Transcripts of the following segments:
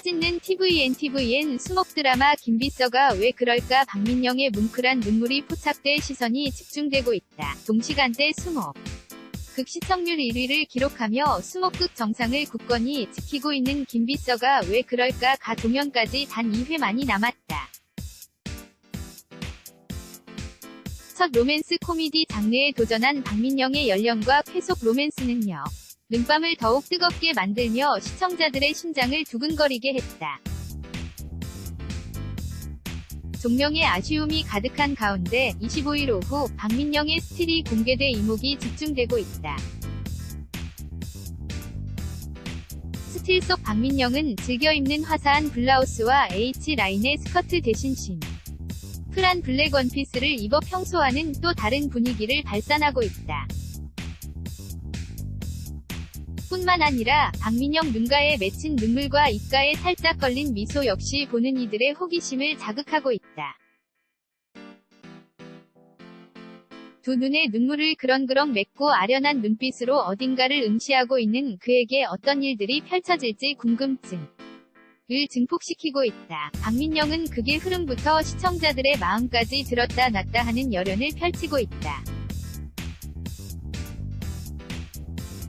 사진는 TVN TVN 수목 드라마 김비서가 왜 그럴까 박민영의 뭉클한 눈물이 포착돼 시선이 집중되고 있다. 동시간대 수목. 극 시청률 1위를 기록하며 수목극 정상을 굳건히 지키고 있는 김비서가 왜 그럴까 가 종영까지 단 2회만이 남았다. 첫 로맨스 코미디 장르에 도전한 박민영의 연령과 쾌속 로맨스는요. 눈밤을 더욱 뜨겁게 만들며 시청자들의 심장을 두근거리게 했다. 종명의 아쉬움이 가득한 가운데 25일 오후 박민영의 스틸이 공개돼 이목이 집중되고 있다. 스틸 속 박민영은 즐겨 입는 화사한 블라우스와 H라인의 스커트 대신 신. 플한 블랙 원피스를 입어 평소와는 또 다른 분위기를 발산하고 있다. 뿐만 아니라 박민영 눈가에 맺힌 눈물과 입가에 살짝 걸린 미소 역시 보는 이들의 호기심을 자극하고 있다. 두 눈에 눈물을 그렁그렁 맺고 아련한 눈빛으로 어딘가를 응시하고 있는 그에게 어떤 일들이 펼쳐질지 궁금증. 을 증폭시키고 있다. 박민영은 극의 흐름부터 시청자들의 마음까지 들었다 놨다 하는 열연을 펼치고 있다.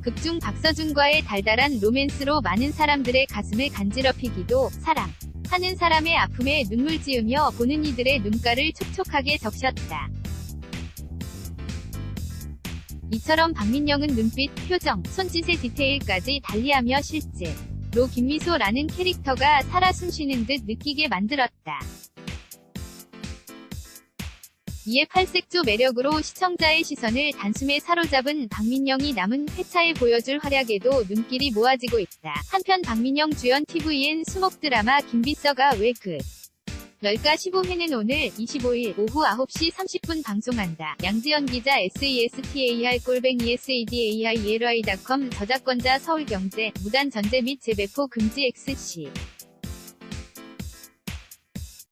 극중 박서준과의 달달한 로맨스로 많은 사람들의 가슴을 간지럽히기도 사랑 하는 사람의 아픔에 눈물 지으며 보는 이들의 눈가를 촉촉하게 적셨다. 이처럼 박민영은 눈빛, 표정, 손짓의 디테일까지 달리하며 실제 로 김미소라는 캐릭터가 살아 숨쉬는 듯 느끼게 만들었다. 이에 팔색조 매력으로 시청자의 시선을 단숨에 사로잡은 박민영이 남은 회차에 보여줄 활약에도 눈길이 모아지고 있다. 한편 박민영 주연 TVN 수목 드라마 김비서가 왜 그. 럴까 15회는 오늘 25일 오후 9시 30분 방송한다. 양지연 기자 SESTAR 골뱅이 SADAILY.com 저작권자 서울경제 무단 전제 및 재배포 금지 XC